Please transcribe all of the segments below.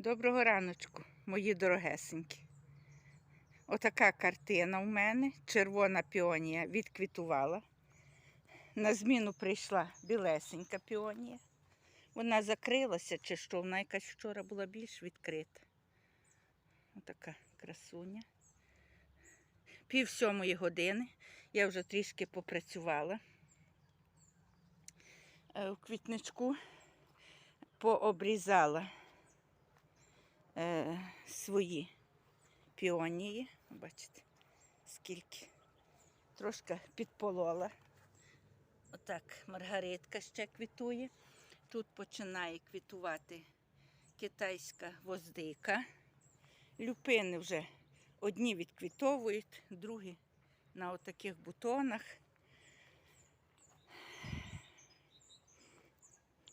Доброго раночку, мої дорогесенькі. Отака картина в мене. Червона піонія відквітувала. На зміну прийшла білесенька піонія. Вона закрилася, чи що, вона якась вчора була більш відкрита. Отака красуня. Пів сьомої години. Я вже трішки попрацювала. Е, В квітничку пообрізала е, свої піонії. Бачите, скільки. Трошки підполола. Отак маргаритка ще квітує. Тут починає квітувати китайська гвоздика. Люпини вже одні відквітовують, другі на отаких бутонах.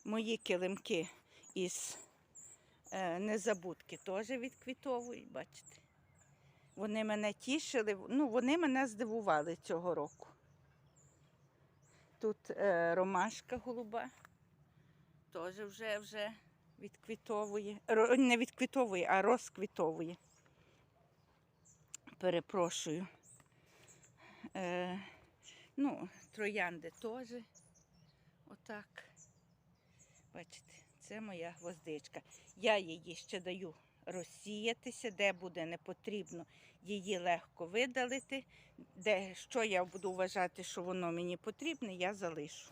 Мої килимки із незабудки теж відквітовують, бачите. Вони мене тішили, ну, вони мене здивували цього року. Тут е, ромашка голуба, теж вже, вже відквітовує. Не відквітовує, а розквітовує. Перепрошую. Е, ну, троянди теж. Отак. Бачите, це моя гвоздичка. Я її ще даю розсіятися, де буде не потрібно її легко видалити. Де, що я буду вважати, що воно мені потрібне, я залишу.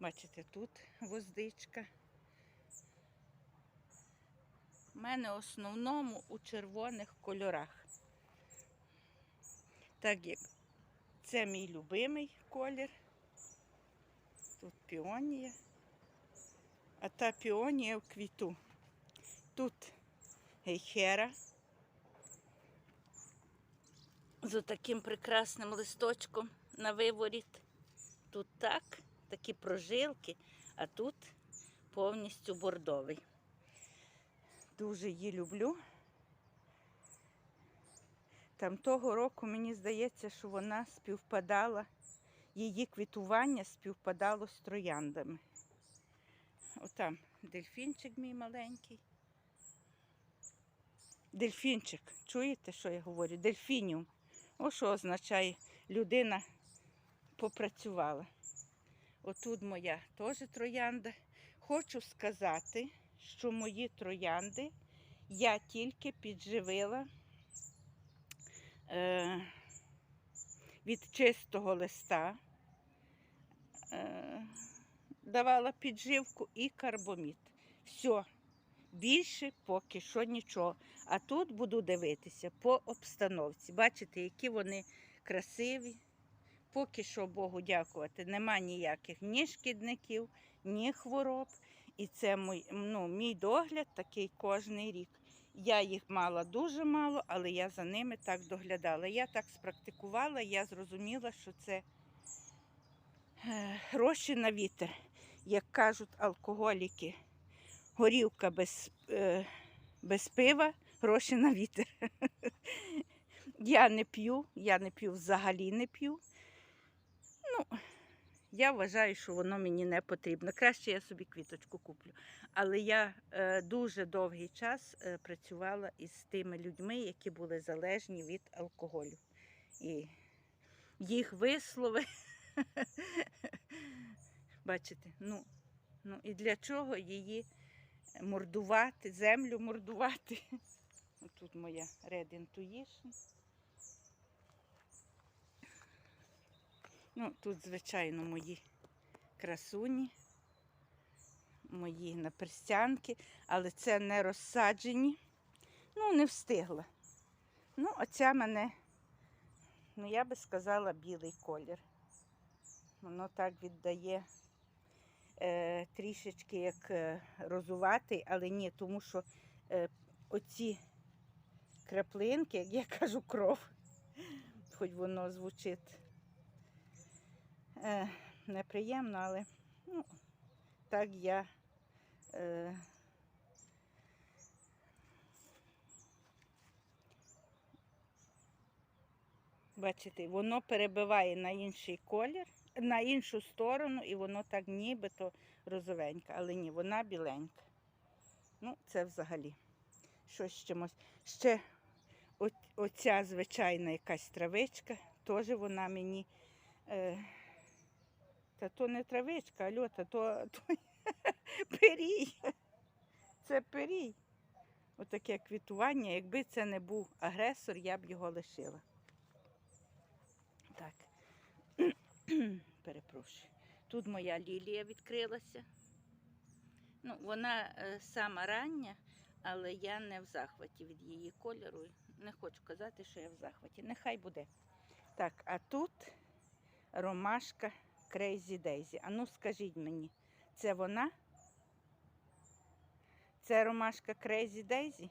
Бачите, тут гвоздичка. У мене в основному у червоних кольорах. Так як це мій любимий колір. Тут піонія. А та піонія в квіту. Тут гейхера з таким прекрасним листочком на виворіт. Тут так, такі прожилки, а тут повністю бордовий. Дуже її люблю. Там того року мені здається, що вона співпадала, її квітування співпадало з трояндами. Отам дельфінчик мій маленький. Дельфінчик. Чуєте, що я говорю? Дельфініум. О, що означає людина попрацювала. Отут моя теж троянда. Хочу сказати, що мої троянди я тільки підживила е, від чистого листа. Е, давала підживку і карбомід. Все. Більше поки що нічого. А тут буду дивитися по обстановці. Бачите, які вони красиві. Поки що Богу дякувати, нема ніяких ні шкідників, ні хвороб. І це мій, ну, мій догляд такий кожний рік. Я їх мала дуже мало, але я за ними так доглядала. Я так спрактикувала, я зрозуміла, що це е, гроші на вітер, як кажуть алкоголіки горілка без, е, без пива, гроші на вітер. я не п'ю, я не п'ю, взагалі не п'ю. Ну, я вважаю, що воно мені не потрібно. Краще я собі квіточку куплю. Але я е, дуже довгий час е, працювала із тими людьми, які були залежні від алкоголю. І їх вислови. Бачите, ну, ну і для чого її мордувати, землю мордувати. Тут моя Red Intuition. Ну, тут, звичайно, мої красуні, мої наперстянки, але це не розсаджені. Ну, не встигла. Ну, оця мене, ну, я би сказала, білий колір. Воно так віддає е, трішечки як е, розуватий, але ні, тому що е, оці краплинки, як я кажу, кров, хоч воно звучить неприємно, але ну, так я. Бачите, воно перебиває на інший колір, на іншу сторону, і воно так нібито розовенька, але ні, вона біленька. Ну, це взагалі. Щось з чимось. Ще оця звичайна якась травичка, теж вона мені. Е, та то не травичка, альо, та то, то пирій. Це пирій. Отаке квітування. Якби це не був агресор, я б його лишила. Так. Перепрошую. Тут моя лілія відкрилася. Ну, вона е, сама рання, але я не в захваті від її кольору. Не хочу казати, що я в захваті. Нехай буде. Так, а тут ромашка Crazy Daisy. А ну скажіть мені, це вона? Це ромашка Crazy Daisy?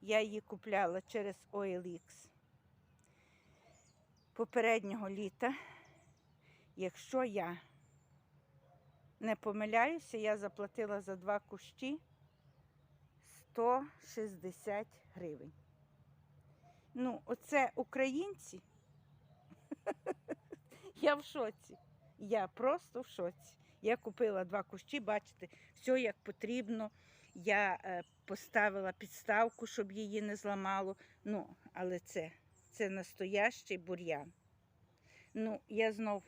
Я її купляла через OLX попереднього літа. Якщо я не помиляюся, я заплатила за два кущі 160 гривень. Ну, оце українці. Я в шоці. Я просто в шоці. Я купила два кущі, бачите, все як потрібно. Я е, поставила підставку, щоб її не зламало. Ну, але це, це настоящий бур'ян. Ну, я знов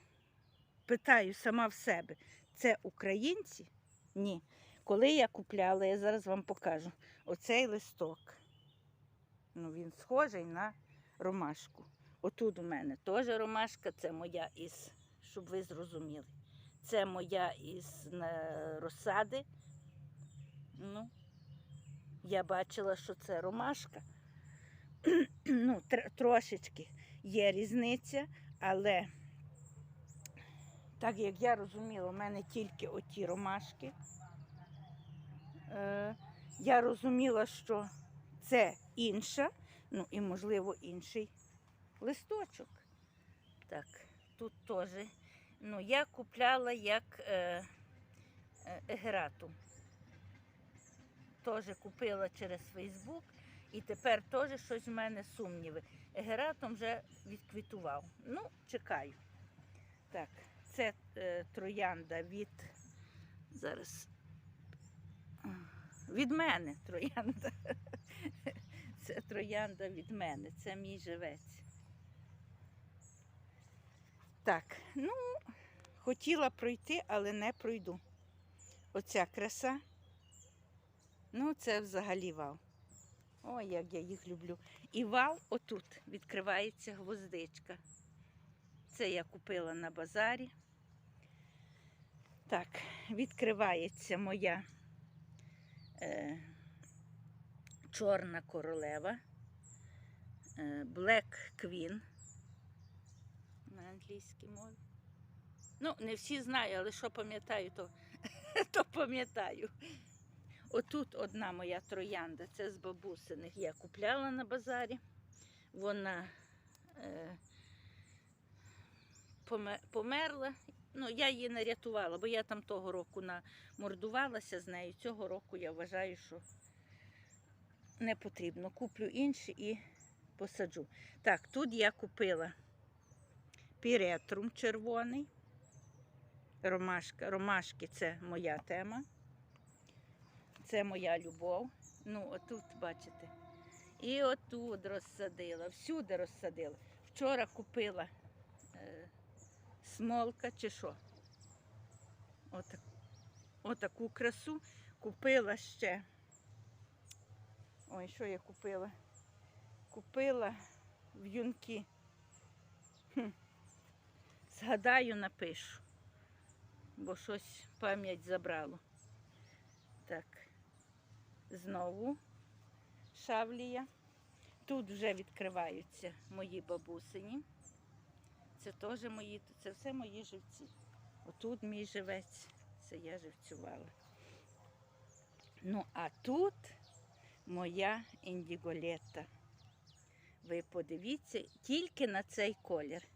питаю сама в себе, це українці? Ні. Коли я купляла, я зараз вам покажу оцей листок. Ну, він схожий на ромашку. Отут у мене теж ромашка, це моя із, щоб ви зрозуміли. Це моя із розсади. Ну, я бачила, що це ромашка. ну, тр- трошечки є різниця, але так як я розуміла, у мене тільки оті ромашки. Е, я розуміла, що це інша, ну і, можливо, інший листочок. Так, тут теж. Ну, я купляла як е, егерату. Теж купила через Фейсбук і тепер теж щось в мене сумніви. Егератом вже відквітував. Ну, чекаю. Так, це е, троянда від. Зараз. Від мене троянда. Це троянда від мене, це мій живець. Так, ну, хотіла пройти, але не пройду. Оця краса. Ну, це взагалі вау. Ой, як я їх люблю. І вау, отут відкривається гвоздичка. Це я купила на базарі. Так, відкривається моя е, чорна королева, е, Black Queen на англійській мові. Ну, не всі знаю, але що пам'ятаю, то, то пам'ятаю. Отут одна моя троянда, це з бабусиних. Я купляла на базарі. Вона е, померла. Ну, я її не рятувала, бо я там того року намордувалася з нею. Цього року я вважаю, що не потрібно. Куплю інші і посаджу. Так, тут я купила піретрум червоний. Ромашка. Ромашки це моя тема. Це моя любов. Ну, отут, бачите. І отут розсадила, всюди розсадила. Вчора купила смолка чи що. Отак, отаку красу. Купила ще. Ой, що я купила? Купила в юнки. Хм. Згадаю, напишу, бо щось пам'ять забрало. Так, знову шавлія. Тут вже відкриваються мої бабусині. Це теж мої, це все мої живці. Отут мій живець, це я живцювала. Ну, а тут моя індіголета. Ви подивіться тільки на цей колір.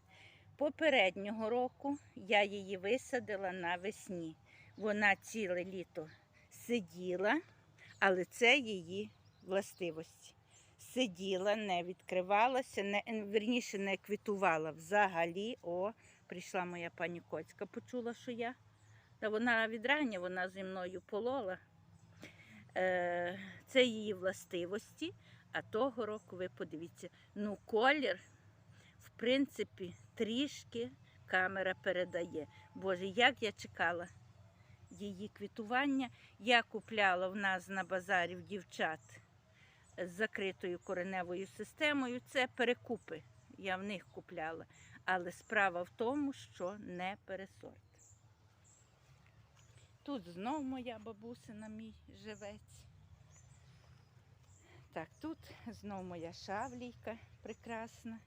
Попереднього року я її висадила навесні. Вона ціле літо сиділа, але це її властивості. Сиділа, не відкривалася, не, верніше не квітувала взагалі. О, прийшла моя пані Коцька, почула, що я. Та вона відрання, вона зі мною полола. Е, це її властивості. А того року ви подивіться, ну колір, в принципі, трішки камера передає. Боже, як я чекала її квітування. Я купляла в нас на базарі в дівчат з закритою кореневою системою. Це перекупи. Я в них купляла. Але справа в тому, що не пересорт. Тут знов моя бабусина, мій живець. Так, тут знов моя шавлійка прекрасна.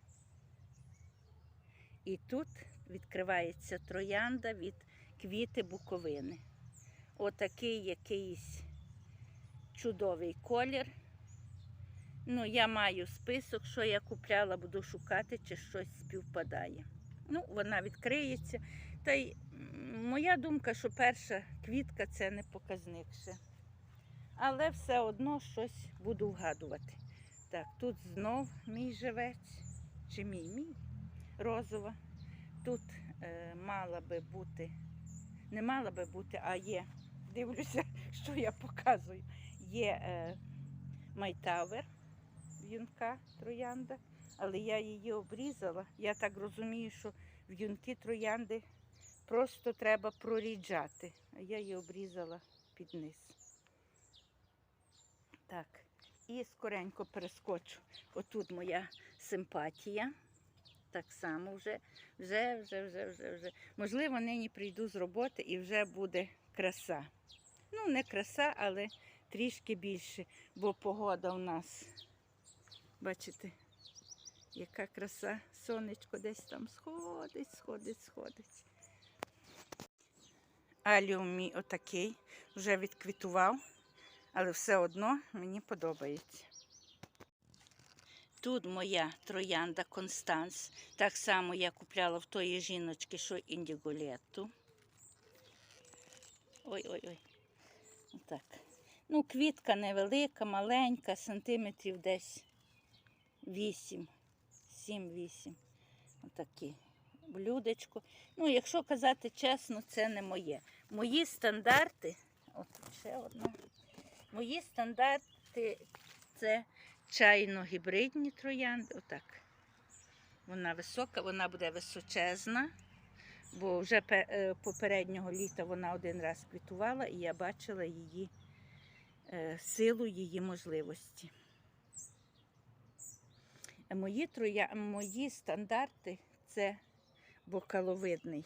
І тут відкривається троянда від квіти буковини. Отакий якийсь чудовий колір. Ну, я маю список, що я купляла, буду шукати, чи щось співпадає. Ну, вона відкриється. Та й моя думка, що перша квітка це не показник ще. Але все одно щось буду вгадувати. Так, тут знов мій живець, чи мій мій розова. Тут е, мала би бути, не мала би бути, а є. Дивлюся, що я показую. Є е, майтавер, в'юнка троянда, але я її обрізала. Я так розумію, що в'юнки троянди просто треба проріджати. А я її обрізала під низ. Так, і скоренько перескочу. Отут моя симпатія. Так само вже, вже, вже, вже, вже, вже. Можливо, нині прийду з роботи і вже буде краса. Ну, не краса, але трішки більше, бо погода у нас, бачите, яка краса, сонечко десь там сходить, сходить, сходить. Аліум мій отакий, вже відквітував, але все одно мені подобається. Тут моя троянда Констанс. Так само я купляла в тої жіночки, що індіголету. Ой-ой-ой. Ну, квітка невелика, маленька, сантиметрів десь 8, 7-8. Отакі. Блюдечко. Ну, якщо казати чесно, це не моє. Мої стандарти, от ще одна. Мої стандарти це чайно-гібридні троянди. Отак. Вона висока, вона буде височезна, бо вже е, попереднього літа вона один раз квітувала, і я бачила її е, силу, її можливості. Мої, троя... Мої стандарти це бокаловидний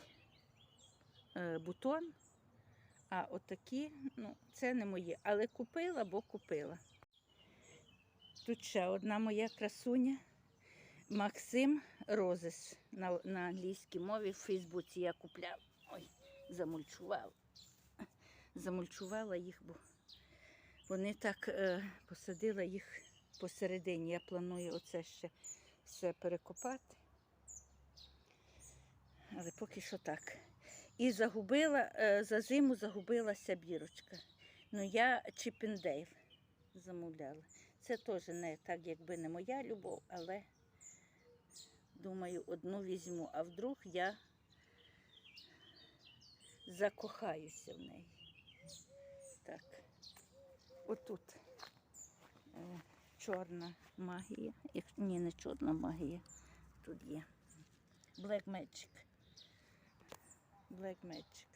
е, бутон, а отакі, ну, це не мої. Але купила, бо купила. Тут ще одна моя красуня. Максим Розес на, на англійській мові в Фейсбуці я купляла. Ой, замульчувала. Замульчувала їх, бо вони так е, посадила їх посередині. Я планую оце ще все перекопати. Але поки що так. І загубила, е, за зиму загубилася бірочка. Ну я Чіпіндейв замовляла. Це теж не так, якби не моя любов, але думаю, одну візьму, а вдруг я закохаюся в неї. Так, отут е, чорна магія. Ні, не чорна магія. Тут є. Black Magic. Black Magic.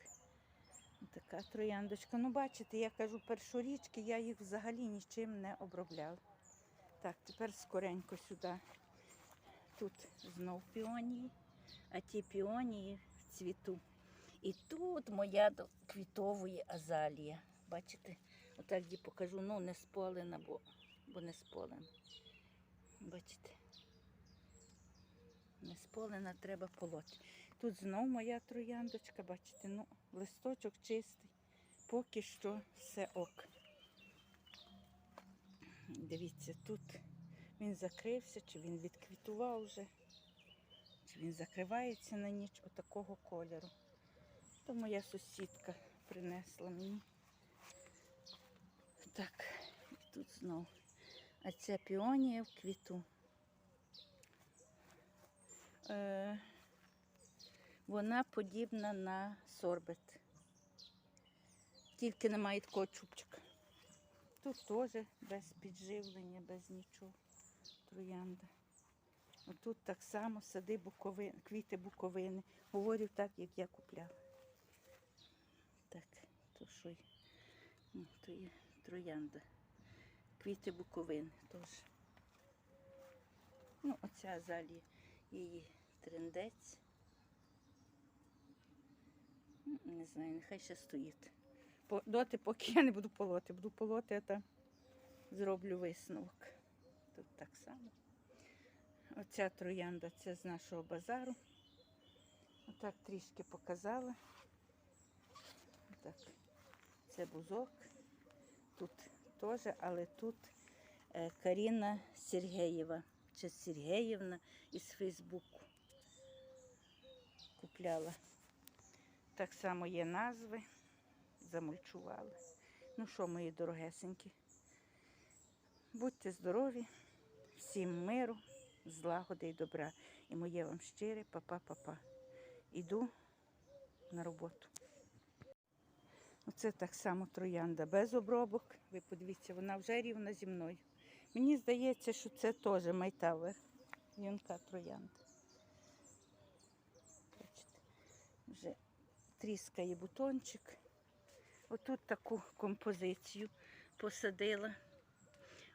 Така трояндочка. Ну, бачите, я кажу, першорічки, я їх взагалі нічим не обробляла. Так, тепер скоренько сюди. Тут знов піонії, а ті піонії в цвіту. І тут моя квітової азалія. Бачите? Отак її покажу. Ну, не сполена, бо, бо не сполена. Бачите? Не сполена, треба полоти. Тут знов моя трояндочка, бачите, ну, листочок чистий. Поки що все ок. Дивіться, тут він закрився, чи він відквітував вже, чи він закривається на ніч отакого кольору. То моя сусідка принесла мені. Так, і тут знов. А ця піонія в квіту. Е, вона подібна на сорбет. Тільки немає такого чубчика. Тут теж без підживлення, без нічого. Троянда. Отут так само сади буковини, квіти буковини. Говорю так, як я купляла. Так, то що? є троянда. Квіти буковини теж. Ну, оця азалія її трендець. Ну, Не знаю, нехай ще стоїть. Доти, поки я не буду полоти. Буду полоти, а зроблю висновок. Тут так само. Оця троянда це з нашого базару. Отак трішки показала. Так. Це бузок. Тут теж, але тут е, Каріна Сергеєва чи Сергеївна із Фейсбуку купляла. Так само є назви, замульчували. Ну що, мої дорогесенькі, будьте здорові, всім миру, злагоди і добра. І моє вам щире па-па-па-па. Іду на роботу. Оце так само троянда без обробок. Ви подивіться, вона вже рівна зі мною. Мені здається, що це теж майтавер. Юнка троянда. Бачите, вже тріскає бутончик. Отут таку композицію посадила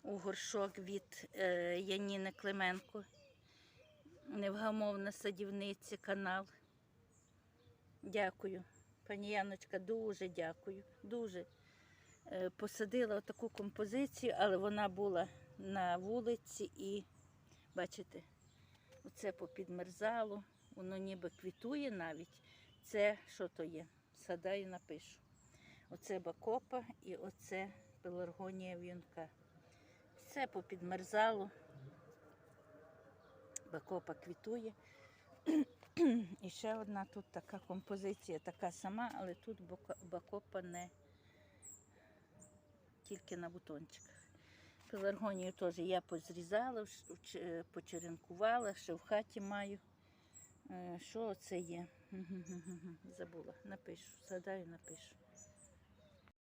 у горшок від е, Яніни Клименко. Невгамовна садівниця, канал. Дякую. Пані Яночка, дуже дякую. Дуже Е, посадила таку композицію, але вона була на вулиці і, бачите, оце попідмерзало, воно ніби квітує навіть. Це що то є? Садаю, напишу. Оце бакопа і оце пеларгонія в'юнка. Все попідмерзало. Бакопа квітує. І ще одна тут така композиція, така сама, але тут бакопа не тільки на бутончиках. Пеларгонію теж я позрізала, почеренкувала, ще в хаті маю. Е, Що це є? Забула, напишу, згадаю, напишу.